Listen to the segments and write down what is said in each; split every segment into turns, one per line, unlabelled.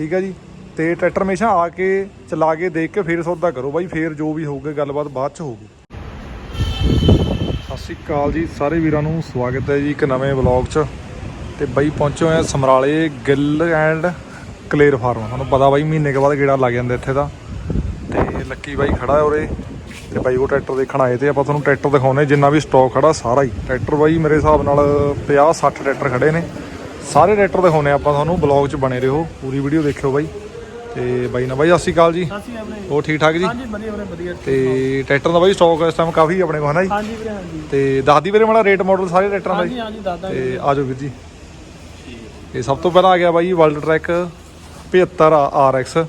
ਠੀਕ ਹੈ ਜੀ। ਤੇ ਟਰੈਕਟਰ ਹਮੇਸ਼ਾ ਆ ਕੇ ਚਲਾ ਕੇ ਦੇਖ ਕੇ ਫੇਰ ਸੌਦਾ ਕਰੋ ਬਾਈ, ਫੇਰ ਜੋ ਵੀ ਹੋਊਗਾ ਗੱਲਬਾਤ ਬਾਅਦ ਚ ਹੋਊਗੀ। ਸਤਿ ਸ਼੍ਰੀ ਅਕਾਲ ਜੀ, ਸਾਰੇ ਵੀਰਾਂ ਨੂੰ ਸਵਾਗਤ ਹੈ ਜੀ ਇੱਕ ਨਵੇਂ ਵਲੌਗ 'ਚ। ਤੇ ਬਾਈ ਪਹੁੰਚੇ ਹੋਏ ਆ ਸਮਰਾਲੇ ਗਿੱਲ ਐਂਡ ਕਲੇਰ ਫਾਰਮ। ਤੁਹਾਨੂੰ ਪਤਾ ਬਾਈ, ਮਹੀਨੇ ਕੇ ਬਾਅਦ ਗੇੜਾ ਲੱਗ ਜਾਂਦਾ ਇੱਥੇ ਦਾ। ਤੇ ਲੱਕੀ ਬਾਈ ਖੜਾ ਹੈ ਉਰੇ। ਤੇ ਬਾਈ ਉਹ ਟਰੈਕਟਰ ਦੇਖਣ ਆਏ ਤੇ ਆਪਾਂ ਤੁਹਾਨੂੰ ਟਰੈਕਟਰ ਦਿਖਾਉਣੇ ਜਿੰਨਾ ਵੀ ਸਟਾਕ ਖੜਾ ਸਾਰਾ ਹੀ। ਟਰੈਕਟਰ ਬਾਈ ਮੇਰੇ ਹਿਸਾਬ ਨਾਲ 50 60 ਟਰੈਕਟਰ ਖੜੇ ਨੇ। ਸਾਰੇ ਟਰੈਕਟਰ ਦਿਖਾਉਣੇ ਆਪਾਂ ਤੁਹਾਨੂੰ ਬਲੌਗ 'ਚ ਬਣੇ ਰਹੋ ਪੂਰੀ ਵੀਡੀਓ ਦੇਖਿਓ ਬਾਈ। ਤੇ ਬਾਈ ਨਾ ਬਾਈ ਸਤਿ ਸ਼੍ਰੀ ਅਕਾਲ ਜੀ।
ਅਸੀਂ ਆਪਣੇ
ਹੋਰ ਠੀਕ ਠਾਕ ਜੀ?
ਹਾਂਜੀ ਵਧੀਆ ਵੀਰੇ ਵਧੀਆ।
ਤੇ ਟਰੈਕਟਰ ਦਾ ਬਾਈ ਸਟਾਕ ਇਸ ਟਾਈਮ ਕਾਫੀ ਆਪਣੇ ਕੋਲ ਹੈ ਨਾ ਜੀ?
ਹਾਂਜੀ ਵੀਰੇ ਹਾਂਜੀ।
ਤੇ ਦੱਸਦੀ ਵੀਰੇ ਮਾੜਾ ਰੇਟ ਮਾਡਲ ਸਾਰੇ ਟਰੈਕਟਰਾਂ ਦਾ ਜੀ?
ਹਾਂਜੀ ਦਾਦਾ
ਤੇ ਆਜੋ ਵੀਰ ਜੀ। ਇਹ ਸਭ ਤੋਂ ਪਹਿਲਾਂ ਆ ਗਿਆ ਬਾਈ ਵਰਲਡ ਟਰੈਕ 75 RX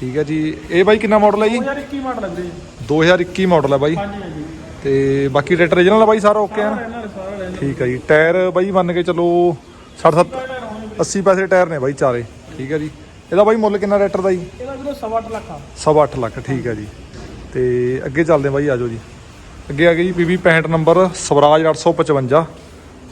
ਠੀਕ ਹੈ ਜੀ। ਇਹ ਬਾਈ ਕਿੰਨਾ ਮਾਡਲ ਹੈ ਜੀ?
2021 ਮਾਡਲ ਲੱਗ ਰਹੀ
2021 ਮਾਡਲ ਹੈ ਬਾਈ।
ਹਾਂਜੀ ਹਾਂਜੀ।
ਤੇ ਬਾਕੀ ਟਰੈਕਟਰ original ਹੈ ਬਾਈ ਸਾਰਾ ਓਕੇ ਹੈ ਨਾ? ਠੀਕ ਹੈ ਜੀ। ਟਾਇਰ ਬਾਈ ਮੰਨ ਕੇ ਚਲੋ 60 80 ਪੈਸੇ ਟਾਇਰ ਨੇ ਬਾਈ ਚਾਰੇ। ਠੀਕ ਹੈ ਜੀ। ਇਹਦਾ ਬਾਈ ਮੁੱਲ ਕਿੰਨਾ ਟਰੈਕਟਰ ਦਾ ਜੀ?
ਇਹਦਾ ਵੀਰੇ 8.5 ਲੱਖ ਆ।
ਸਵਾ ਅੱਠ ਲੱਖ ਠੀਕ ਹੈ ਜੀ। ਤੇ ਅੱਗੇ ਚੱਲਦੇ ਹਾਂ ਬਾਈ ਆਜੋ ਜੀ। ਅੱਗੇ ਆ ਗਈ ਜੀ PB 65 ਨੰਬਰ ਸਵਰਾਜ 855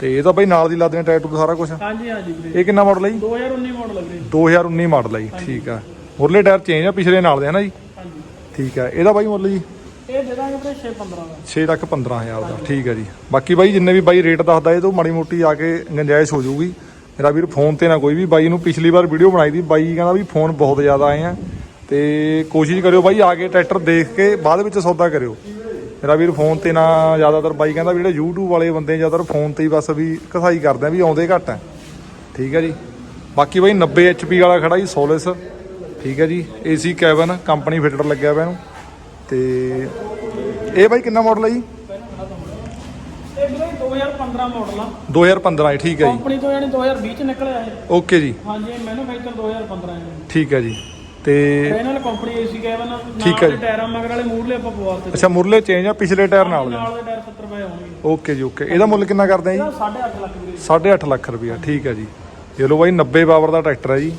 ਤੇ ਇਹ ਤਾਂ ਬਾਈ ਨਾਲ ਦੀ ਲਾਦੇ ਨੇ ਟਾਇਰ ਟੂ ਸਾਰਾ ਕੁਝ
ਹਾਂਜੀ ਹਾਂਜੀ ਵੀਰੇ।
ਇਹ ਕਿੰਨਾ ਮਾਡਲ ਹੈ ਜੀ?
2019 ਮਾਡਲ ਲੱਗ ਰਹੀ
2019 ਮਾਡਲ ਹੈ ਜੀ ਠੀਕ ਆ। ਮੁਰਲੇ ਟਾਇਰ ਚੇਂਜ ਆ ਪਿਛਲੇ ਨਾਲ ਦੇ ਹਨਾ ਜੀ?
ਹਾਂਜੀ।
ਠੀਕ ਆ। ਇਹਦਾ ਬਾਈ ਮੁੱਲ ਜੀ
ਇਹ ਦੇ ਦਾਂਗੇ ਵੀਰੇ 615 ਦਾ।
6 ਲੱਖ 15000 ਦਾ, ਠੀਕ ਹੈ ਜੀ। ਬਾਕੀ ਬਾਈ, ਜਿੰਨੇ ਵੀ ਬਾਈ ਰੇਟ ਦੱਸਦਾ ਇਹ ਤੋਂ ਮਾੜੀ ਮੋਟੀ ਆ ਕੇ ਗੰਜਾਇਸ਼ ਹੋ ਜਾਊਗੀ। ਮੇਰਾ ਵੀਰ ਫੋਨ ਤੇ ਨਾ ਕੋਈ ਵੀ, ਬਾਈ ਨੂੰ ਪਿਛਲੀ ਵਾਰ ਵੀਡੀਓ ਬਣਾਈ ਦੀ ਬਾਈ ਕਹਿੰਦਾ ਵੀ ਫੋਨ ਬਹੁਤ ਜ਼ਿਆਦਾ ਆਏ ਆ। ਤੇ ਕੋਸ਼ਿਸ਼ ਕਰਿਓ ਬਾਈ, ਆ ਕੇ ਟਰੈਕਟਰ ਦੇਖ ਕੇ ਬਾਅਦ ਵਿੱਚ ਸੌਦਾ ਕਰਿਓ। ਮੇਰਾ ਵੀਰ ਫੋਨ ਤੇ ਨਾ ਜ਼ਿਆਦਾਤਰ ਬਾਈ ਕਹਿੰਦਾ ਵੀ ਜਿਹੜੇ YouTube ਵਾਲੇ ਬੰਦੇ ਜ਼ਿਆਦਾਤਰ ਫੋਨ ਤੇ ਹੀ ਬਸ ਵੀ ਕਸਾਈ ਕਰਦੇ ਆ ਵੀ ਆਉਂਦੇ ਘੱਟ ਆ। ਠੀਕ ਹੈ ਜੀ। ਬਾਕੀ ਬਾਈ 90 HP ਵਾਲਾ ਖੜਾ ਜੀ ਸੋਲਿਸ ਠੀਕ ਹੈ ਜੀ। AC ਕੈਬਨ ਕੰਪਨੀ ਫਿਟਰ ਲੱਗਿਆ ਹੋਇਆ ਇਹਨੂੰ। ਤੇ ਇਹ ਬਾਈ ਕਿੰਨਾ ਮਾਡਲ ਹੈ ਜੀ?
ਇਹ ਵੀਰੇ 2015 ਮਾਡਲ ਆ।
2015 ਹੈ ਠੀਕ ਹੈ ਜੀ।
ਕੰਪਨੀ ਤੋਂ ਯਾਨੀ 2020 ਚ ਨਿਕਲਿਆ ਇਹ।
ਓਕੇ ਜੀ।
ਹਾਂਜੀ ਮੈਨੂਫੈਕਚਰ 2015 ਹੈ
ਠੀਕ ਹੈ ਜੀ। ਤੇ
ਇਹਨਾਂ ਕੰਪਨੀ ਏਸੀ ਕੈਬਨ ਨਾਲ
ਹੈ
ਦੇ ਟਾਇਰਾਂ ਮਗਰ ਵਾਲੇ ਮੂਰਲੇ ਆਪਾਂ ਪਵਾਤੇ
ਅੱਛਾ ਮੁਰਲੇ ਚੇਂਜ ਆ ਪਿਛਲੇ ਟਾਇਰ ਨਾਲ ਦੇ।
ਨਾਲ ਦੇ ਟਾਇਰ 70 ਰੁਪਏ ਆਉਣਗੇ।
ਓਕੇ ਜੀ ਓਕੇ ਇਹਦਾ ਮੁੱਲ ਕਿੰਨਾ ਕਰਦੇ ਆ ਜੀ?
ਇਹਦਾ 8.5 ਲੱਖ ਵੀਰੇ।
8.5 ਲੱਖ ਰੁਪਇਆ ਠੀਕ ਹੈ ਜੀ। ਇਹ ਲੋ ਬਾਈ 90 ਪਾਵਰ ਦਾ ਟਰੈਕਟਰ ਹੈ ਜੀ।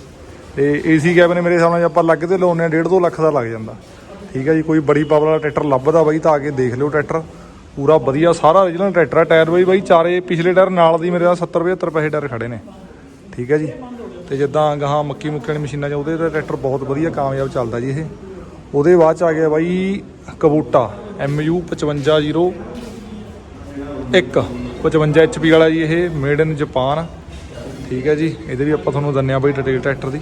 ਤੇ ਏਸੀ ਕੈਬਨ ਮੇਰੇ ਹਿਸਾਬ ਨਾਲ ਜੇ ਆਪਾਂ ਲੱਗ ਤੇ ਲਾਉਨੇ ਆ 1.5 2 ਲੱਖ ਦਾ ਲੱਗ ਜਾਂਦਾ। ਠੀਕ ਹੈ ਜੀ, ਕੋਈ ਬੜੀ ਪਾਵਰ ਵਾਲਾ ਟਰੈਕਟਰ ਲੱਭਦਾ ਬਾਈ, ਤਾਂ ਆ ਕੇ ਦੇਖ ਲਿਓ ਟਰੈਕਟਰ। ਪੂਰਾ ਵਧੀਆ, ਸਾਰਾ origignal ਟਰੈਕਟਰ ਹੈ ਟਾਇਰ ਬਾਈ ਬਾਈ ਚਾਰੇ, ਪਿਛਲੇ ਟਾਇਰ ਨਾਲ ਦੀ ਮੇਰੇ ਨਾਲ 70 75 ਪੈਸੇ ਟਾਇਰ ਖੜੇ ਨੇ। ਠੀਕ ਹੈ ਜੀ, ਤੇ ਜਿੱਦਾਂ ਗਾਹਾਂ ਮੱਕੀ ਮੁੱਕੀ ਵਾਲੀ ਮਸ਼ੀਨਾਂ 'ਚ, ਉਹਦੇ ਦਾ ਟਰੈਕਟਰ ਬਹੁਤ ਵਧੀਆ ਕਾਮਯਾਬ ਚੱਲਦਾ ਜੀ ਇਹ। ਉਹਦੇ ਬਾਅਦ ਚ ਆ ਗਿਆ ਬਾਈ ਕਬੂਟਾ MU 5501 55 HP ਵਾਲਾ ਜੀ ਇਹ ਮੇਡ ਇਨ ਜਾਪਾਨ ਠੀਕ ਹੈ ਜੀ, ਇਹਦੇ ਵੀ ਆਪਾਂ ਤੁਹਾਨੂੰ ਦੰਨੇ ਆ ਬਾਈ ਡਿਟੇਲ ਟਰੈਕਟਰ ਦੀ।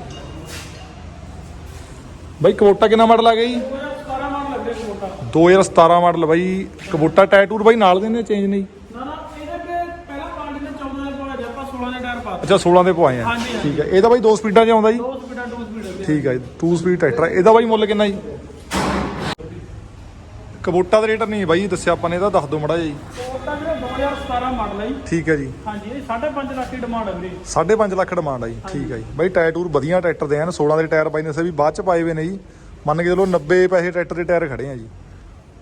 ਬਾਈ ਕਬੂਟਾ ਕਿੰਨਾ ਮਾਡਲ ਆ ਗਿਆ ਜੀ
17 ਮਾਡਲ ਲੱਗ ਰਿਹਾ ਛੋਟਾ
2017 ਮਾਡਲ ਬਾਈ ਕਬੂਟਾ ਟਾਇਟੂਰ ਬਾਈ ਨਾਲ ਦੇ ਨੇ ਚੇਂਜ ਨਹੀਂ।
ਨਾ ਨਾ ਇਹਦੇ ਤੇ ਪਹਿਲਾਂ ਪਾਰਟੀ ਨੇ 14 ਦੇ ਪਾਇਆ ਆਪਾਂ 16 ਦੇ ਟਾਇਰ ਪਾਤੇ
ਅੱਛਾ 16 ਦੇ ਪਵਾਏ ਆ।
ਹਾਂਜੀ,
ਠੀਕ ਹੈ ਇਹਦਾ ਬਾਈ ਦੋ ਸਪੀਡਾਂ 'ਚ ਆਉਂਦਾ ਜੀ।
ਦੋ ਸਪੀਡਾਂ ਦੋ ਸਪੀਡ।
ਠੀਕ ਹੈ ਜੀ 2 ਸਪੀਡ ਟਰੈਕਟਰ ਹੈ। ਇਹਦਾ ਬਾਈ ਮੁੱਲ ਕਿੰਨਾ ਜੀ? ਕਬੂਟਾ ਦਾ ਰੇਟ ਨਹੀਂ ਬਾਈ ਦੱਸਿਆ ਆਪਾਂ ਨੇ ਇਹਦਾ ਦੱਸ ਦਿਓ ਮੜਾ ਜੀ।
ਛੋਟਾ ਵੀਰੇ 2017 ਮਾਡਲ ਹੈ ਜੀ।
ਠੀਕ ਹੈ ਜੀ।
ਹਾਂਜੀ ਇਹ 5.5 ਲੱਖ ਦੀ ਡਿਮਾਂਡ ਹੈ ਵੀਰੇ।
5.5 ਲੱਖ ਡਿਮਾਂਡ ਆ ਜੀ ਠੀਕ ਹੈ ਜੀ। ਬਾਈ ਟਾਇਰ ਟੂਰ ਵਧੀਆ ਟਰੈਕਟਰ ਦੇ ਹਨ 16 ਦੇ ਟਾਇਰ ਬਾਈ ਨੇ ਸੇ ਵੀ ਬਾਅਦ ਚ ਪਾਏ ਹੋਏ ਨੇ ਜੀ। ਮੰਨ ਕੇ ਚਲੋ 90 ਪੈਸੇ ਟਰੈਕਟਰ ਦੇ ਟਾਇਰ ਖੜੇ ਆ ਜੀ।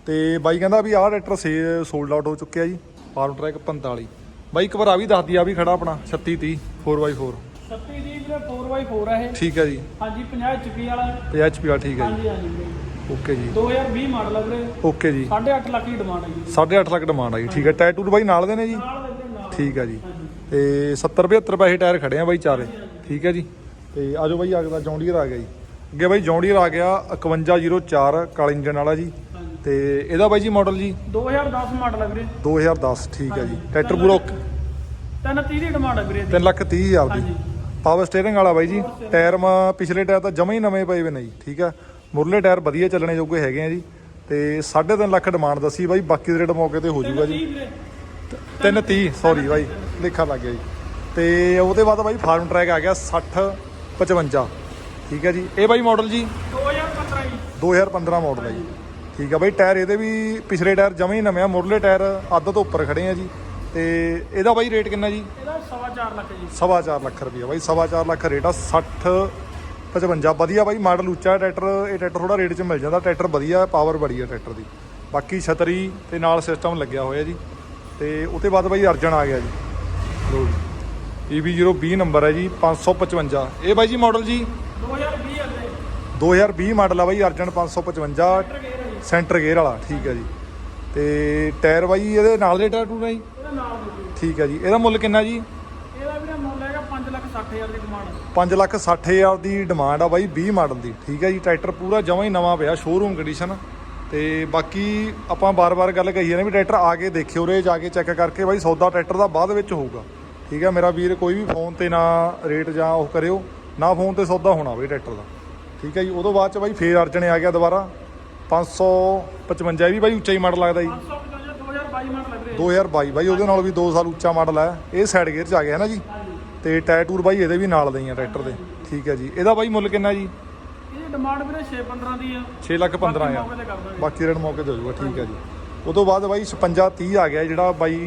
ਤੇ ਬਾਈ ਕਹਿੰਦਾ ਵੀ ਆਹ ਟਰੈਕਟਰ ਸੇ ਸੋਲਡ ਆਊਟ ਹੋ ਚੁੱਕਿਆ ਜੀ ਫਾਰਮ ਟਰੈਕ 45 ਬਾਈ ਇੱਕ ਵਾਰ ਆ ਵੀ ਦੱਸ ਦੀ ਆ ਵੀ ਖੜਾ ਆਪਣਾ 36 30 4x4
36 ਦੀ ਵੀਰੇ 4x4 ਹੈ ਇਹ।
ਠੀਕ ਹੈ ਜੀ।
ਹਾਂਜੀ 50 HP ਵਾਲਾ।
50 HP ਵਾਲਾ ਠੀਕ ਹੈ ਜੀ।
ਹਾਂਜੀ ਹਾਂਜੀ। ਵੀਰੇ
ਓਕੇ ਜੀ।
2020 ਮਾਡਲ ਹੈ ਵੀਰੇ।
ਓਕੇ ਜੀ।
8.5 ਲੱਖ ਦੀ ਡਿਮਾਂਡ ਹੈ ਜੀ।
8.5 ਲੱਖ ਡਿਮਾਂਡ ਆ ਜੀ ਠੀਕ ਹੈ। ਟਾਇਰ ਟੂਰ ਬਾਈ ਨਾਲ ਦੇ ਨੇ ਜੀ? ਠੀਕ ਹੈ ਜੀ। ਤੇ 70 75 ਪੈਸੇ ਟਾਇਰ ਖੜੇ ਆ ਬਾਈ ਚਾਰੇ। ਠੀਕ ਹੈ ਜੀ। ਤੇ ਆਜੋ ਬਾਈ ਅਗਲਾ ਜੌਂਡੀਅਰ ਆ ਗਿਆ ਜੀ। ਅੱਗੇ ਬਾਈ ਜੌਂਡੀਅਰ ਆ ਗਿਆ 5104 ਕਾਲ ਇੰਜਨ ਵਾਲਾ ਜੀ। ਤੇ ਇਹਦਾ ਬਾਈ ਜੀ ਮਾਡਲ ਜੀ?
2010 ਮਾਡਲ ਹੈ ਵੀਰੇ।
2010 ਠੀਕ ਹੈ ਜੀ। ਟਰੈਕਟਰ ਪੂਰਾ
330 ਦੀ ਡਿਮਾਂਡ ਹੈ ਵੀਰੇ
3 ਲੱਖ 30 ਹਜ਼ਾਰ ਦੀ। ਪਾਵਰ ਸਟੀਅਰਿੰਗ ਵਾਲਾ ਬਾਈ ਜੀ। ਟਾਇਰ ਮਾ ਪਿਛਲੇ ਟਾਇਰ ਤਾਂ ਜਮਾ ਹੀ ਨਵੇਂ ਪਏ ਵੇ ਨੇ ਜੀ ਠੀਕ ਆ ਮੁਰਲੇ ਟਾਇਰ ਵਧੀਆ ਚੱਲਣੇ ਜੋਗੇ ਹੈਗੇ ਆ ਜੀ। ਤੇ 3.5 ਲੱਖ ਡਿਮਾਂਡ ਦੱਸੀ ਬਾਈ ਬਾਕੀ ਰੇਟ ਮੌਕੇ ਤੇ ਹੋ ਜਾਊਗਾ ਜੀ।
30 ਵੀਰੇ।
330 ਸੌਰੀ ਬਾਈ ਲੇਖਾ ਲੱਗ ਗਿਆ ਜੀ। ਤੇ ਉਹਦੇ ਬਾਅਦ ਬਾਈ ਫਾਰਮ ਟਰੈਕ ਆ ਗਿਆ 60 55 ਠੀਕ ਹੈ ਜੀ। ਇਹ ਬਾਈ ਮਾਡਲ ਜੀ?
2015 ਜੀ।
2015 ਮਾਡਲ ਹੈ ਜੀ। ਠੀਕ ਆ ਬਾਈ ਟਾਇਰ ਇਹਦੇ ਵੀ ਪਿਛਲੇ ਟਾਇਰ ਜਮੇ ਹੀ ਨਵੇਂ ਆ ਮੁਰਲੇ ਟਾਇਰ ਅੱਧ ਤੋਂ ਉੱਪਰ ਖੜੇ ਆ ਜੀ। ਤੇ ਇਹਦਾ ਬਾਈ ਰੇਟ ਕਿੰਨਾ ਜੀ?
ਇਹਦਾ 4.5 ਲੱਖ ਜੀ।
ਸਵਾ ਚਾਰ ਲੱਖ ਰੁਪਈਆ ਬਾਈ ਸਵਾ ਚਾਰ ਲੱਖ ਰੇਟ ਆ 60 55 ਵਧੀਆ ਬਾਈ ਮਾਡਲ ਉੱਚਾ ਟਰੈਕਟਰ ਇਹ ਟਰੈਕਟਰ ਥੋੜਾ ਰੇਟ 'ਚ ਮਿਲ ਜਾਂਦਾ ਟਰੈਕਟਰ ਵਧੀਆ ਪਾਵਰ ਬੜੀ ਹੈ ਟਰੈਕਟਰ ਦੀ। ਬਾਕੀ ਛਤਰੀ ਤੇ ਨਾਲ ਸਿਸਟਮ ਲੱਗਿਆ ਹੋਇਆ ਜੀ। ਤੇ ਉਹਦੇ ਬਾਅਦ ਬਾਈ ਅਰਜਨ ਆ ਗਿਆ ਜੀ। ਲੋ ਜੀ। EB020 ਨੰਬਰ ਹੈ ਜੀ 555 ਇਹ ਬਾਈ ਜੀ ਮਾਡਲ ਜੀ?
2020 ਹੈ ਵੀਰੇ।
2020 ਮਾਡਲ ਆ ਬਾਈ ਅਰਜਨ 555 ਸੈਂਟਰ ਗੇਅਰ ਵਾਲਾ ਠੀਕ ਹੈ ਜੀ। ਤੇ ਟਾਇਰ ਬਾਈ ਇਹਦੇ ਨਾਲ ਦੇ ਟਾਇਰ ਟੂਰ ਹੈ ਜੀ
ਇਹਦਾ ਨਾਲ ਦੇ
ਠੀਕ ਹੈ ਜੀ। ਇਹਦਾ ਮੁੱਲ ਕਿੰਨਾ ਜੀ?
ਇਹਦਾ ਵੀਰੇ ਮੁੱਲ ਹੈਗਾ 5 ਲੱਖ 60000 ਦੀ ਡਿਮਾਂਡ
5 ਲੱਖ 60 ਹਜ਼ਾਰ ਦੀ ਡਿਮਾਂਡ ਆ ਬਾਈ 20 ਮਾਡਲ ਦੀ। ਠੀਕ ਹੈ ਜੀ ਟਰੈਕਟਰ ਪੂਰਾ ਜਮਾਂ ਹੀ ਨਵਾਂ ਪਿਆ ਸ਼ੋਰੂਮ ਕੰਡੀਸ਼ਨ ਤੇ ਬਾਕੀ ਆਪਾਂ ਬਾਰ-ਬਾਰ ਗੱਲ ਕਹੀ ਜਾਂਦੇ ਵੀ ਟਰੈਕਟਰ ਆ ਕੇ ਦੇਖਿਓ ਰੇ ਜਾ ਕੇ ਚੈੱਕ ਕਰਕੇ ਬਾਈ ਸੌਦਾ ਟਰੈਕਟਰ ਦਾ ਬਾਅਦ ਵਿੱਚ ਹੋਊਗਾ। ਠੀਕ ਹੈ ਮੇਰਾ ਵੀਰ ਕੋਈ ਵੀ ਫੋਨ ਤੇ ਨਾ ਰੇਟ ਜਾਂ ਉਹ ਕਰਿਓ ਨਾ ਫੋਨ ਤੇ ਸੌਦਾ ਹੋਣਾ ਬਈ ਟਰੈਕਟਰ ਦਾ। ਠੀਕ ਹੈ ਜੀ ਉਦੋਂ ਬਾਅਦ ਚ ਬਾਈ ਫੇਰ ਅਰਜਣੇ ਆ ਗਿਆ ਦੁਬਾਰਾ। 555 ਇਹ ਵੀ ਬਾਈ ਉੱਚਾ ਹੀ ਮਾਡਲ ਲੱਗਦਾ ਜੀ।
555 2022 ਮਾਡਲ ਲੱਗ ਰਿਹਾ
2022 ਬਾਈ ਉਹਦੇ ਨਾਲ ਵੀ 2 ਸਾਲ ਉੱਚਾ ਮਾਡਲ ਹੈ। ਇਹ ਸਾਈਡ ਗੇਅਰ ਚ ਆ ਗਿਆ ਹੈ ਨਾ ਜੀ। ਤੇ ਟਾਇਰ ਟੂਰ ਬਾਈ ਇਹਦੇ ਵੀ ਨਾਲ ਦੇ ਆ ਟਰੈਕਟਰ ਦੇ। ਠੀਕ ਹੈ ਜੀ। ਇਹਦਾ ਬਾਈ ਮੁੱਲ ਕਿੰਨਾ ਜੀ?
ਇਹ ਡਿਮਾਂਡ ਵੀਰੇ 615 ਦੀ ਆ।
6 ਲੱਖ 15
ਬਾਕੀ
ਹਜ਼ਾਰ।
ਮੌਕੇ ਤੇ ਕਰ ਦਾਂਗੇ।
ਬਾਕੀ ਰੇਟ ਮੌਕੇ ਤੇ ਹੋ ਜਾਊਗਾ ਠੀਕ ਹੈ ਜੀ। ਉਹ ਤੋਂ ਬਾਅਦ ਬਾਈ 56 30 ਆ ਗਿਆ ਜਿਹੜਾ ਬਾਈ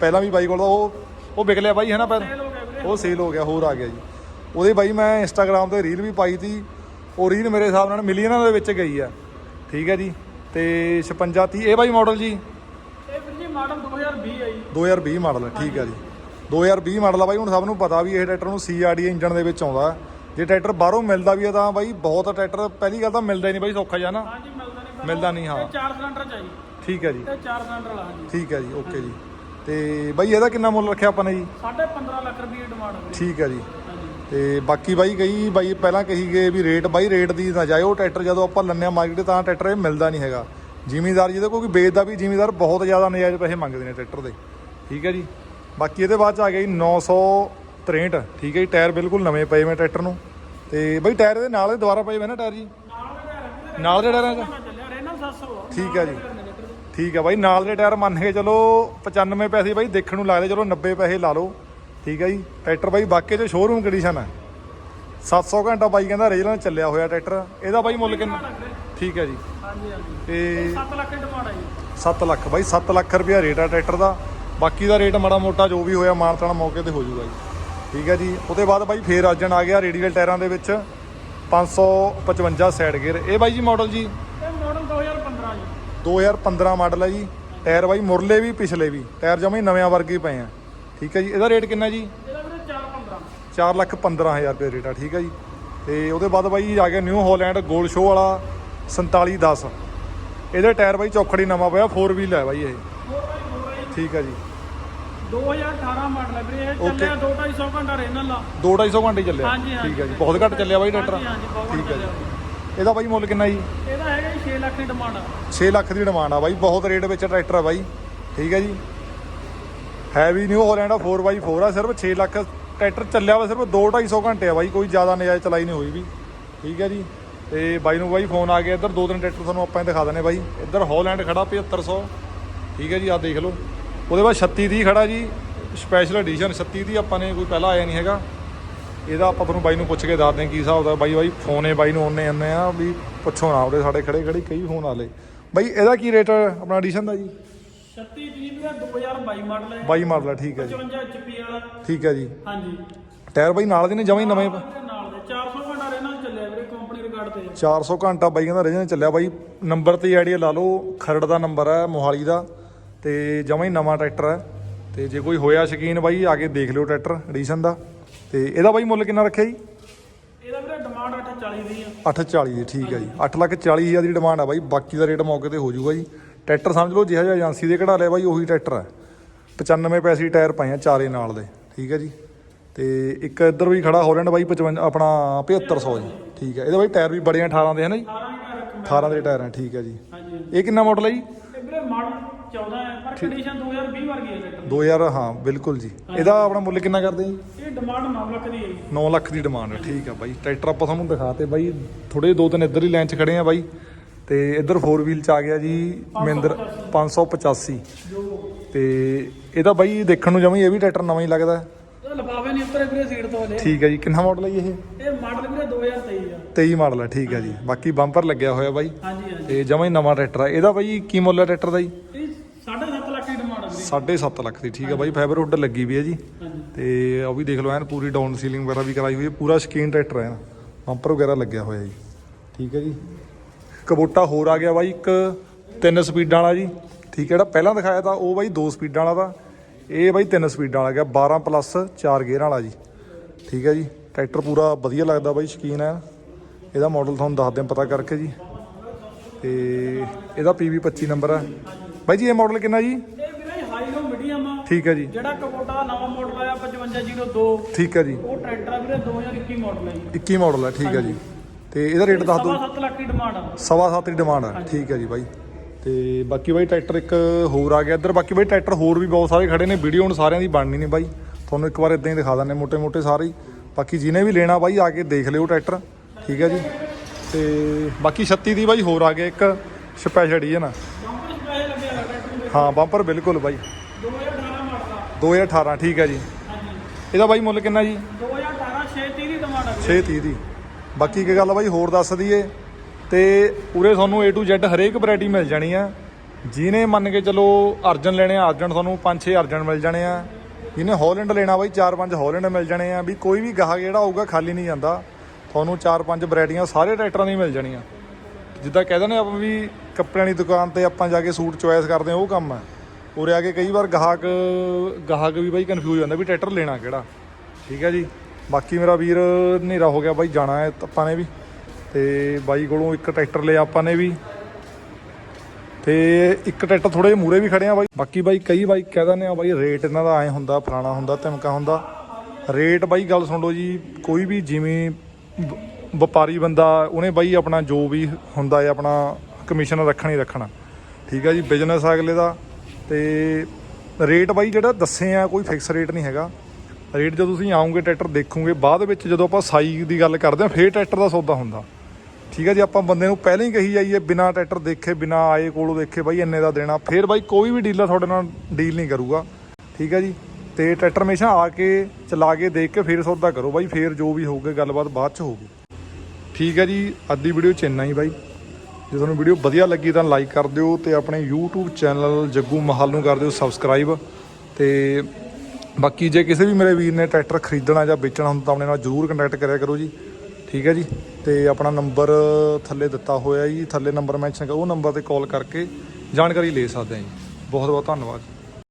ਪਹਿਲਾਂ ਵੀ ਬਾਈ ਕੋਲ ਦਾ ਉਹ ਉਹ ਵਿਕ ਲਿਆ ਬਾਈ ਹੈ ਨਾ
ਵੀਰੇ।
ਉਹ ਸੇਲ ਹੋ ਗਿਆ ਹੋਰ ਆ ਗਿਆ ਜੀ। ਉਹਦੇ ਬਾਈ ਮੈਂ ਇੰਸਟਾਗ੍ਰam ਤੇ ਰੀਲ ਵੀ ਪਾਈ ਤੀ। ਉਹ ਰੀਲ ਮੇਰੇ ਹਿਸਾਬ ਨਾਲ ਮਿਲੀਅਨਾਂ ਦੇ ਵਿੱਚ ਗਈ ਆ ਠੀਕ ਹੈ ਜੀ। ਤੇ 56 30 ਇਹ ਬਾਈ ਮਾਡਲ ਜੀ?
ਇਹ ਵੀਰ ਜੀ ਮਾਡਲ 2020 ਹੈ ਜੀ।
2020 ਮਾਡਲ ਹੈ ਠੀਕ ਹੈ ਜੀ। 2020 ਮਾਡਲ ਆ ਬਾਈ ਹੁਣ ਸਭ ਨੂੰ ਪਤਾ ਵੀ ਇਹ ਟਰੈਕਟਰ ਨੂੰ CRD ਇੰਜਨ ਦੇ ਵਿੱਚ ਆਉਂਦਾ। ਜੇ ਟਰੈਕਟਰ ਬਾਹਰੋਂ ਮਿਲਦਾ ਵੀ ਆ ਤਾਂ ਬਾਈ ਬਹੁਤ ਟਰੈਕਟਰ ਪਹਿਲੀ ਗੱਲ ਤਾਂ ਮਿਲਦਾ ਹੀ ਨਹੀਂ ਬਾਈ ਸੌਖਾ ਜਿਹਾ ਨਾ।
ਹਾਂਜੀ ਮਿਲਦਾ ਨਹੀਂ।
ਮਿਲਦਾ ਨਹੀਂ ਹਾਂ।
ਇਹ 4 ਸਿਲੰਡਰ ਚ ਆ ਜੀ।
ਠੀਕ ਹੈ ਜੀ।
ਇਹ 4 ਸਿਲੰਡਰ ਵਾਲਾ ਹਾਂਜੀ।
ਠੀਕ ਹੈ ਜੀ ਓਕੇ ਜੀ। ਤੇ ਬਾਈ ਇਹਦਾ ਕਿੰਨਾ ਮੁੱਲ ਰੱਖਿਆ ਆਪਾਂ ਨੇ ਜੀ?
15.5 ਲੱਖ ਰੁਪਏ ਡਿਮਾਂਡ
ਠੀਕ ਹੈ ਜੀ। ਤੇ ਬਾਕੀ ਬਾਈ ਕਈ ਬਾਈ ਪਹਿਲਾਂ ਕਹੀ ਗਏ ਵੀ ਰੇਟ ਬਾਈ ਰੇਟ ਦੀ ਨਾ ਜਾਏ ਉਹ ਟਰੈਕਟਰ ਜਦੋਂ ਆਪਾਂ ਲੰਨੇ ਮਾਰਕੀਟ ਤਾਂ ਟਰੈਕਟਰ ਇਹ ਮਿਲਦਾ ਨਹੀਂ ਹੈਗਾ। ਜ਼ਿਮੀਂਦਾਰ ਜਿਹਦੇ ਕੋਈ ਵੇਚਦਾ ਵੀ ਜ਼ਿਮੀਦਾਰ ਬਹੁਤ ਜ਼ਿਆਦਾ ਨਜਾਇਜ਼ ਪੈਸੇ ਮੰਗਦੇ ਨੇ ਟਰੈਕਟਰ ਦੇ। ਠੀਕ ਹੈ ਜੀ? ਬਾਕੀ ਇਹਦੇ ਬਾਅਦ ਚ ਆ ਗਿਆ ਜੀ 963 ਠੀਕ ਹੈ ਜੀ? ਟਾਇਰ ਬਿਲਕੁਲ ਨਵੇਂ ਪਏ ਮੈਂ ਟਰੈਕਟਰ ਨੂੰ। ਤੇ ਬਾਈ ਟਾਇਰ ਇਹਦੇ ਨਾਲ ਹੀ ਦੁਬਾਰਾ ਪਏ ਹੋਏ ਨਾ ਟਾਇਰ ਜੀ? ਨਾਲ ਦੇ ਟਾਇਰਾਂ 'ਚ ਠੀਕ ਹੈ ਜੀ। ਠੀਕ ਹੈ ਬਾਈ, ਨਾਲ ਦੇ ਟਾਇਰ ਮੰਨ ਕੇ ਚਲੋ 95 ਪੈਸੇ ਬਾਈ ਦੇਖਣ ਨੂੰ ਲੱਗਦੇ, ਚਲੋ 90 ਪੈਸੇ ਲਾ ਲਓ। ਠੀਕ ਹੈ ਜੀ ਟਰੈਕਟਰ ਬਾਈ ਵਾਕਈ ਚ ਸ਼ੋਰੂਮ ਕੰਡੀਸ਼ਨ ਹੈ। 700 ਘੰਟਾ ਬਾਈ ਕਹਿੰਦਾ ਰੇਜਲਾਂ ਚੱਲਿਆ ਹੋਇਆ ਟਰੈਕਟਰ। ਇਹਦਾ ਬਾਈ ਮੁੱਲ ਕਿੰਨਾ? ਠੀਕ ਹੈ ਜੀ।
ਹਾਂਜੀ ਹਾਂਜੀ।
ਤੇ
7 ਲੱਖ ਦੀ ਡਿਮਾਂਡ ਹੈ ਜੀ।
7 ਲੱਖ ਬਾਈ 7 ਲੱਖ ਰੁਪਇਆ ਰੇਟ ਆ ਟਰੈਕਟਰ ਦਾ। ਬਾਕੀ ਦਾ ਰੇਟ ਮਾੜਾ ਮੋਟਾ ਜੋ ਵੀ ਹੋਇਆ ਮਾਨਤਾਨ ਮੌਕੇ ਤੇ ਹੋ ਜਾਊਗਾ ਜੀ। ਠੀਕ ਹੈ ਜੀ। ਉਹਦੇ ਬਾਅਦ ਬਾਈ ਫੇਰ ਅਰਜਨ ਆ ਗਿਆ ਰੇਡੀਅਲ ਟਾਇਰਾਂ ਦੇ ਵਿੱਚ। 555 ਸਾਈਡ ਗੇਅਰ ਇਹ ਬਾਈ ਜੀ ਮਾਡਲ ਜੀ?
ਇਹ ਮਾਡਲ 2015 ਜੀ।
2015 ਮਾਡਲ ਹੈ ਜੀ। ਟਾਇਰ ਬਾਈ ਮੁਰਲੇ ਵੀ ਪਿਛਲੇ ਵੀ। ਟਾਇਰ ਜਮਾਂ ਹੀ ਨਵਿਆਂ ਵਰਗੇ ਪਏ ਆ। ਠੀਕ ਹੈ ਜੀ ਇਹਦਾ ਰੇਟ ਕਿੰਨਾ ਜੀ?
ਇਹਦਾ ਵੀਰੇ 415
4 ਲੱਖ 15000 ਰੁਪਏ ਰੇਟ ਆ ਠੀਕ ਹੈ ਜੀ। ਤੇ ਉਹਦੇ ਬਾਅਦ ਬਾਈ ਆ ਗਿਆ ਨਿਊ ਹਾਲੈਂਡ ਗੋਲ ਸ਼ੋ ਵਾਲਾ 4710 ਇਹਦੇ ਟਾਇਰ ਬਾਈ ਚੌਖੜੀ ਨਵਾਂ ਪਿਆ 4 ਵੀਲ ਹੈ ਬਾਈ ਇਹ। ਠੀਕ ਹੈ ਜੀ।
2018 ਮਾਡਲ ਹੈ ਵੀਰੇ ਇਹ ਚੱਲਿਆ 2-250 ਘੰਟਾ ਰੇਨਲ ਆ
2-250 ਘੰਟੇ ਚੱਲਿਆ। ਠੀਕ ਹੈ ਜੀ ਬਹੁਤ ਘੱਟ ਚੱਲਿਆ ਬਾਈ ਟਰੈਕਟਰ। ਠੀਕ ਹੈ ਜੀ। ਇਹਦਾ ਬਾਈ ਮੁੱਲ ਕਿੰਨਾ ਜੀ?
ਇਹਦਾ ਹੈਗਾ ਜੀ 6 ਲੱਖ ਦੀ ਡਿਮਾਂਡ ਆ।
6 ਲੱਖ ਦੀ ਡਿਮਾਂਡ ਆ ਬਾਈ ਬਹੁਤ ਰੇਟ ਵਿੱਚ ਟਰੈਕਟਰ ਆ ਬਾਈ। ਠੀਕ ਹੈ ਜੀ। ਹੈਵੀ ਨਿਊ ਹੋਲੈਂਡ ਆ 4x4 ਆ, ਸਿਰਫ 6 ਲੱਖ ਟਰੈਕਟਰ ਚੱਲਿਆ ਵਾ, ਸਿਰਫ 2-250 ਘੰਟੇ ਆ ਬਾਈ, ਕੋਈ ਜ਼ਿਆਦਾ ਨਜਾਇਜ਼ ਚਲਾਈ ਨਹੀਂ ਹੋਈ ਵੀ। ਠੀਕ ਹੈ ਜੀ? ਤੇ ਬਾਈ ਨੂੰ ਬਾਈ ਫੋਨ ਆ ਗਿਆ, ਇੱਧਰ ਦੋ ਤਿੰਨ ਟਰੈਕਟਰ ਤੁਹਾਨੂੰ ਆਪਾਂ ਹੀ ਦਿਖਾ ਦਨੇ ਬਾਈ। ਇੱਧਰ ਹਾਲੈਂਡ ਖੜਾ 7500 ਠੀਕ ਹੈ ਜੀ ਆ ਦੇਖ ਲਓ। ਉਹਦੇ ਬਾਅਦ 36 ਦੀ ਖੜਾ ਜੀ ਸਪੈਸ਼ਲ ਐਡੀਸ਼ਨ 36 ਦੀ ਆਪਾਂ ਨੇ, ਕੋਈ ਪਹਿਲਾਂ ਆਇਆ ਨਹੀਂ ਹੈਗਾ। ਇਹਦਾ ਆਪਾਂ ਤੁਹਾਨੂੰ ਬਾਈ ਨੂੰ ਪੁੱਛ ਕੇ ਦੱਸਦੇ ਹਾਂ ਕੀ ਹਿਸਾਬ ਦਾ। ਬਾਈ ਬਾਈ ਫੋਨ ਹੈ, ਬਾਈ ਨੂੰ ਉਹਨੇ ਆਨੇ ਆ ਵੀ ਪੁੱਛੋ ਨਾ ਉਹਦੇ ਸਾਡੇ ਖੜੇ ਖੜੇ ਕਈ ਫੋਨ ਆਲੇ ਬਾਈ, ਇਹਦਾ ਕੀ ਰੇਟ ਆਪਣਾ ਐਡੀਸ਼ਨ ਦਾ ਜੀ?
36 30 ਵੀਰੇ 2022 ਮਾਡਲ ਹੈ।
22 ਮਾਡਲ ਹੈ ਠੀਕ ਹੈ ਜੀ।
55 HP ਵਾਲਾ।
ਠੀਕ ਹੈ ਜੀ।
ਹਾਂਜੀ।
ਟਾਇਰ ਬਾਈ ਨਾਲ ਦੇ ਨੇ ਜਮਾਂ ਹੀ ਨਵੇਂ।
ਇਹਦੇ ਨਾਲ ਦੇ। 400 ਘੰਟਾ ਰੇਨਲ ਚੱਲਿਆ ਵੀਰੇ ਕੰਪਨੀ ਰਿਕਾਰਡ ਤੇ।
400 ਘੰਟਾ ਬਾਈ ਕਹਿੰਦਾ ਰਜਨ ਚੱਲਿਆ। ਬਾਈ ਨੰਬਰ ਤੇ ਆਈਡੀਆ ਲਾ ਲਓ ਖਰੜ ਦਾ ਨੰਬਰ ਹੈ ਮੋਹਾਲੀ ਦਾ। ਤੇ ਜਮਾਂ ਹੀ ਨਵਾਂ ਟਰੈਕਟਰ ਹੈ। ਤੇ ਜੇ ਕੋਈ ਹੋਇਆ ਸ਼ਕੀਨ ਬਾਈ ਆ ਕੇ ਦੇਖ ਲਿਓ ਟਰੈਕਟਰ ਐਡੀਸ਼ਨ ਦਾ। ਤੇ ਇਹਦਾ ਬਾਈ ਮੁੱਲ ਕਿੰਨਾ ਰੱਖਿਆ ਜੀ?
ਇਹਦਾ ਵੀਰੇ ਡਿਮਾਂਡ 840 ਦੀ ਆ।
840 ਦੀ ਠੀਕ ਹੈ ਜੀ। 8 ਲੱਖ 40 ਹਜ਼ਾਰ ਦੀ ਡਿਮਾਂਡ ਆ ਬਾਈ। ਬਾਕੀ ਦਾ ਰੇਟ ਮੌਕੇ ਤੇ ਹੋ ਜਾਊਗਾ ਜੀ। ਟਰੈਕਟਰ ਸਮਝ ਲਓ ਜਿਹੜਾ ਜਿਹਾ ਏਜੰਸੀ ਦੇ ਕਢਾ ਲਿਆ ਬਾਈ ਉਹੀ ਟਰੈਕਟਰ ਹੈ 95 ਪੈਸੇ ਟਾਇਰ ਪਏ ਆ ਚਾਰੇ ਨਾਲ ਦੇ ਠੀਕ ਹੈ ਜੀ। ਤੇ ਇੱਕ ਇੱਧਰ ਵੀ ਖੜਾ ਹਾਲੈਂਡ ਬਾਈ 55 ਆਪਣਾ 7500 ਜੀ ਠੀਕ ਹੈ ਇਹਦੇ ਬਾਈ ਟਾਇਰ ਵੀ ਬੜੇ ਆ 18 ਦੇ ਹਨ ਜੀ।
18 ਦਾ ਰੱਖ
18 ਦੇ ਟਾਇਰ ਆ ਠੀਕ ਹੈ ਜੀ। ਇਹ ਕਿੰਨਾ ਮਾਡਲ ਹੈ ਜੀ?
ਵੀਰੇ ਮਾਡਲ 14 ਹੈ ਪਰ ਕੰਡੀਸ਼ਨ 2020 ਵਰਗੀ ਹੈ ਟਰੈਕਟਰ
2000 ਹਾਂ ਬਿਲਕੁਲ ਜੀ। ਇਹਦਾ ਆਪਣਾ ਮੁੱਲ ਕਿੰਨਾ ਕਰਦੇ ਜੀ?
ਇਹ ਡਿਮਾਂਡ 9 ਲੱਖ ਦੀ ਹੈ ਜੀ।
9 ਲੱਖ ਦੀ ਡਿਮਾਂਡ ਹੈ ਠੀਕ ਆ ਬਾਈ। ਟਰੈਕਟਰ ਆਪਾਂ ਤੁਹਾਨੂੰ ਦਿਖਾਤੇ ਬਾਈ ਥੋੜੇ ਦੋ ਤਿੰਨ ਇੱਧਰ ਹੀ ਲਾਈਨ 'ਚ ਖੜੇ ਆ ਬਾਈ। ਤੇ ਇੱਧਰ 4 ਵੀਲ 'ਚ ਆ ਗਿਆ ਜੀ ਮਹਿੰਦਰ 585 ਤੇ ਇਹਦਾ ਬਾਈ ਦੇਖਣ ਨੂੰ ਜਮੀ ਇਹ ਵੀ ਟਰੈਕਟਰ ਨਵਾਂ ਹੀ ਲੱਗਦਾ।
ਲਫਾਫੇ ਨਹੀਂ ਉੱਤਰੇ ਵੀਰੇ ਸੀਟ ਤੋਂ ਹਲੇ।
ਠੀਕ ਹੈ ਜੀ ਕਿੰਨਾ ਮਾਡਲ ਹੈ ਇਹ?
ਇਹ ਮਾਡਲ ਵੀਰੇ 2023 ਆ
23 ਮਾਡਲ ਹੈ ਠੀਕ ਹੈ ਜੀ। ਬਾਕੀ ਬੰਪਰ ਲੱਗਿਆ ਹੋਇਆ ਬਾਈ।
ਹਾਂਜੀ ਹਾਂਜੀ।
ਤੇ ਜਮਾ ਹੀ ਨਵਾਂ ਟਰੈਕਟਰ ਹੈ ਇਹਦਾ ਬਾਈ ਕੀ ਮੁੱਲ ਹੈ ਟਰੈਕਟਰ ਦਾ ਜੀ?
ਇਹ 7.5 ਲੱਖ ਦੀ ਡਿਮਾਂਡ ਆ ਵੀਰੇ।
7.5 ਲੱਖ ਦੀ ਠੀਕ ਹੈ ਬਾਈ। ਫਾਈਬਰ ਹੁੱਡ ਲੱਗੀ ਵੀ ਹੈ ਜੀ। ਤੇ ਉਹ ਵੀ ਦੇਖ ਲਓ ਐਨ ਪੂਰੀ ਡਾਊਨ ਸੀਲਿੰਗ ਵਗੈਰਾ ਵੀ ਕਰਾਈ ਹੋਈ ਹੈ। ਪੂਰਾ ਸ਼ਕੀਨ ਟਰੈਕਟਰ ਹੈ ਨਾ ਬੰਪਰ ਵਗੈਰਾ ਲੱਗਿਆ ਹੋਇਆ ਜੀ। ਠੀਕ ਹੈ ਜੀ। ਕਬੋਟਾ ਹੋਰ ਆ ਗਿਆ ਬਾਈ ਇੱਕ ਤਿੰਨ ਸਪੀਡਾਂ ਵਾਲਾ ਜੀ। ਠੀਕ ਹੈ ਜਿਹੜਾ ਪਹਿਲਾਂ ਦਿਖਾਇਆ ਤਾਂ ਉਹ ਬਾਈ ਦੋ ਸਪੀਡਾਂ ਵਾਲਾ ਦਾ ਇਹ ਬਾਈ ਤਿੰਨ ਸਪੀਡਾਂ ਵਾਲਾ ਗਿਆ 12 ਪਲੱਸ 4 ਗੇਅਰ ਵਾਲਾ ਜੀ। ਠੀਕ ਹੈ ਜੀ ਟਰੈਕਟਰ ਪੂਰਾ ਵਧੀਆ ਲੱਗਦਾ ਬਾਈ ਸ਼ਕੀਨ ਹੈ। ਇਹਦਾ ਮਾਡਲ ਤੁਹਾਨੂੰ ਦੱਸਦੇ ਹਾਂ ਪਤਾ ਕਰਕੇ ਜੀ। ਤੇ ਇਹਦਾ PV 25 ਨੰਬਰ ਹੈ ਬਾਈ ਜੀ ਇਹ ਮਾਡਲ ਕਿੰਨਾ ਜੀ? ਠੀਕ ਹੈ ਜੀ।
ਜਿਹੜਾ ਕਬੋਟਾ ਨਵਾਂ ਮਾਡਲ ਆਇਆ 55 5502
ਠੀਕ ਹੈ ਜੀ।
ਉਹ ਟਰੈਕਟਰ ਵੀਰੇ 2021 ਮਾਡਲ ਹੈ ਜੀ।
21 ਮਾਡਲ ਹੈ ਠੀਕ ਹੈ ਜੀ। ਤੇ ਇਹਦਾ ਰੇਟ ਦੱਸ ਦਿਓ।
7 ਲੱਖ ਦੀ ਡਿਮਾਂਡ ਆ।
ਸਵਾ ਸੱਤ ਦੀ ਡਿਮਾਂਡ ਆ। ਠੀਕ ਹੈ ਜੀ ਬਾਈ। ਤੇ ਬਾਕੀ ਬਾਈ ਟਰੈਕਟਰ ਇੱਕ ਹੋਰ ਆ ਗਿਆ ਇੱਧਰ। ਬਾਕੀ ਬਾਈ ਟਰੈਕਟਰ ਹੋਰ ਵੀ ਬਹੁਤ ਸਾਰੇ ਖੜੇ ਨੇ। ਵੀਡੀਓ ਹੁਣ ਸਾਰਿਆਂ ਦੀ ਬਣਨੀ ਨੇ ਬਾਈ। ਤੁਹਾਨੂੰ ਇੱਕ ਵਾਰ ਇਦਾਂ ਹੀ ਦਿਖਾ ਦਾਂਨੇ ਮੋٹے-ਮੋٹے ਸਾਰੇ ਬਾਕੀ ਜਿਹਨੇ ਵੀ ਲੈਣਾ ਬਾਈ ਆ ਕੇ ਦੇਖ ਲਿਓ ਟਰੈਕਟਰ। ਠੀਕ ਹੈ ਜੀ। ਤੇ ਬਾਕੀ 36 ਦੀ ਬਾਈ ਹੋਰ ਆ ਗਿਆ ਇੱਕ। ਸਪੈਸ਼ਲ
ਹੈ ਨਾ
ਹਾਂ ਬੰਪਰ ਬਿਲਕੁਲ ਬਾਈ।
2018 ਮਾਡਲ ਆ
2018 ਠੀਕ ਹੈ ਜੀ। ਇਹਦਾ ਬਾਈ ਮੁੱਲ ਕਿੰਨਾ ਜੀ?
2018 630 ਦੀ ਡਿਮਾਂਡ ਆ
630 ਦੀ। ਬਾਕੀ ਇੱਕ ਗੱਲ ਬਾਈ ਹੋਰ ਦੱਸ ਦਈਏ ਤੇ ਉਰੇ ਤੁਹਾਨੂੰ A to Z ਹਰੇਕ ਵੈਰਾਈਟੀ ਮਿਲ ਜਾਣੀ ਆ। ਜਿਹਨੇ ਮੰਨ ਕੇ ਚਲੋ ਅਰਜਨ ਲੈਣੇ ਆ, ਅਰਜਨ ਤੁਹਾਨੂੰ 5-6 ਅਰਜਨ ਮਿਲ ਜਾਣੇ ਆ। ਜਿਹਨੇ ਹਾਲੈਂਡ ਲੈਣਾ ਬਾਈ 4-5 ਹਾਲੈਂਡ ਮਿਲ ਜਾਣੇ ਆ। ਵੀ ਕੋਈ ਵੀ ਗਾਹਕ ਜਿਹੜਾ ਹੋਊਗਾ ਖਾਲੀ ਨਹੀਂ ਜਾਂਦਾ। ਤੁਹਾਨੂੰ 4-5 ਵੈਰਾਈਟੀਆਂ ਸਾਰੇ ਟਰੈਕਟਰਾਂ ਦੀਆਂ ਮਿਲ ਜਾਣੀਆਂ ਜਿੱਦਾਂ ਕਹਿੰਦੇ ਨੇ ਆਪਾਂ ਵੀ ਕੱਪੜਿਆਂ ਦੀ ਦੁਕਾਨ ਤੇ ਆਪਾਂ ਜਾ ਕੇ ਸੂਟ ਚੁਆਇਸ ਕਰਦੇ ਆ, ਉਹ ਕੰਮ ਆ। ਉਰੇ ਆ ਕੇ ਕਈ ਵਾਰ ਗਾਹਕ ਗਾਹਕ ਵੀ ਬਾਈ ਕਨਫਿਊਜ਼ ਹੁੰਦਾ ਵੀ ਟਰੈਕਟਰ ਲੈਣਾ ਕਿਹੜਾ। ਠੀਕ ਹੈ ਜੀ? ਬਾਕੀ ਮੇਰਾ ਵੀਰ ਹਨੇਰਾ ਹੋ ਗਿਆ ਬਾਈ, ਜਾਣਾ ਹੈ ਆਪਾਂ ਨੇ ਵੀ। ਤੇ ਬਾਈ ਕੋਲੋਂ ਇੱਕ ਟਰੈਕਟਰ ਲਿਆ ਆਪਾਂ ਨੇ ਵੀ। ਤੇ ਇੱਕ ਟਰੈਕਟਰ ਥੋੜੇ ਜਿਹਾ ਮੂਰੇ ਵੀ ਖੜੇ ਆ ਬਾਈ। ਬਾਕੀ ਬਾਈ ਕਈ ਬਾਈ ਕਹਿ ਦਿੰਦੇ ਆ ਬਾਈ, ਰੇਟ ਇਹਨਾਂ ਦਾ ਐ ਹੁੰਦਾ, ਫਲਾਣਾ ਹੁੰਦਾ, ਧਮਕਾ ਹੁੰਦਾ। ਰੇਟ ਬਾਈ ਗੱਲ ਸੁਣ ਲਓ ਜੀ, ਕੋਈ ਵੀ ਜਿਵੇਂ ਵਪਾਰੀ ਬੰਦਾ, ਉਹਨੇ ਬਾਈ ਆਪਣਾ ਜੋ ਵੀ ਹੁੰਦਾ ਹੈ, ਆਪਣਾ ਕਮਿਸ਼ਨ ਰੱਖਣਾ ਹੀ ਰੱਖਣਾ। ਠੀਕ ਆ ਜੀ ਬਿਜ਼ਨਸ ਅਗਲੇ ਦਾ। ਤੇ ਰੇਟ ਬਾਈ ਜਿਹੜਾ ਦੱਸੇ ਆ, ਕੋਈ ਫਿਕਸ ਰੇਟ ਨਹੀਂ ਹੈਗਾ। ਰੇਟ ਜਦੋਂ ਤੁਸੀਂ ਆਉਂਗੇ, ਟਰੈਕਟਰ ਦੇਖੋਗੇ, ਬਾਅਦ ਵਿੱਚ ਜਦੋਂ ਆਪਾਂ ਸਾਈ ਦੀ ਗੱਲ ਕਰਦੇ ਆ ਫੇਰ ਟਰੈਕਟਰ ਦਾ ਸੌਦਾ ਹੁੰਦਾ। ਠੀਕ ਹੈ ਜੀ, ਆਪਾਂ ਬੰਦੇ ਨੂੰ ਪਹਿਲਾਂ ਹੀ ਕਹੀ ਜਾਈਏ, ਬਿਨਾ ਟਰੈਕਟਰ ਦੇਖੇ, ਬਿਨਾ ਆਏ ਕੋਲੋਂ ਦੇਖੇ, ਬਾਈ ਇੰਨੇ ਦਾ ਦੇਣਾ। ਫੇਰ ਬਾਈ ਕੋਈ ਵੀ ਡੀਲਰ ਤੁਹਾਡੇ ਨਾਲ ਡੀਲ ਨਹੀਂ ਕਰੂਗਾ। ਠੀਕ ਹੈ ਜੀ, ਤੇ ਟਰੈਕਟਰ ਹਮੇਸ਼ਾ ਆ ਕੇ, ਚਲਾ ਕੇ, ਦੇਖ ਕੇ ਫੇਰ ਸੌਦਾ ਕਰੋ। ਬਾਈ ਫੇਰ ਜੋ ਵੀ ਹੋਊਗਾ, ਗੱਲਬਾਤ ਬਾਅਦ ਚ ਹੋਊਗੀ। ਠੀਕ ਹੈ ਜੀ, ਅੱਧੀ ਵੀਡੀਓ ਚ ਇੰਨਾ ਹੀ ਬਾਈ। ਜੇ ਤੁਹਾਨੂੰ ਵੀਡੀਓ ਵਧੀਆ ਲੱਗੀ ਤਾਂ ਲਾਈਕ ਕਰ ਦਿਓ ਤੇ ਆਪਣੇ YouTube ਚੈਨਲ ਜੱਗੂ ਮਹਾਲ ਨੂੰ ਕਰ ਦਿਓ ਸਬਸਕ੍ਰਾਈਬ। ਤੇ ਬਾਕੀ ਜੇ ਕਿਸੇ ਵੀ ਮੇਰੇ ਵੀਰ ਨੇ ਟਰੈਕਟਰ ਖਰੀਦਣਾ ਜਾਂ ਵੇਚਣਾ ਹੁੰਦਾ ਤਾਂ ਆਪਣੇ ਨਾਲ ਜਰੂਰ ਕੰਟੈਕਟ ਕਰਿਆ ਕਰੋ ਜੀ। ਠੀਕ ਹੈ ਜੀ? ਤੇ ਆਪਣਾ ਨੰਬਰ ਥੱਲੇ ਦਿੱਤਾ ਹੋਇਆ ਜੀ। ਥੱਲੇ ਨੰਬਰ ਮੈਂਸ਼ਨ ਕਰੋ ਉਹ ਨੰਬਰ ਤੇ ਕਾਲ ਕਰਕੇ ਜਾਣਕਾਰੀ ਲੈ ਸਕਦੇ ਆ ਜੀ। ਬਹੁਤ ਬਹੁਤ ਧੰਨਵਾਦ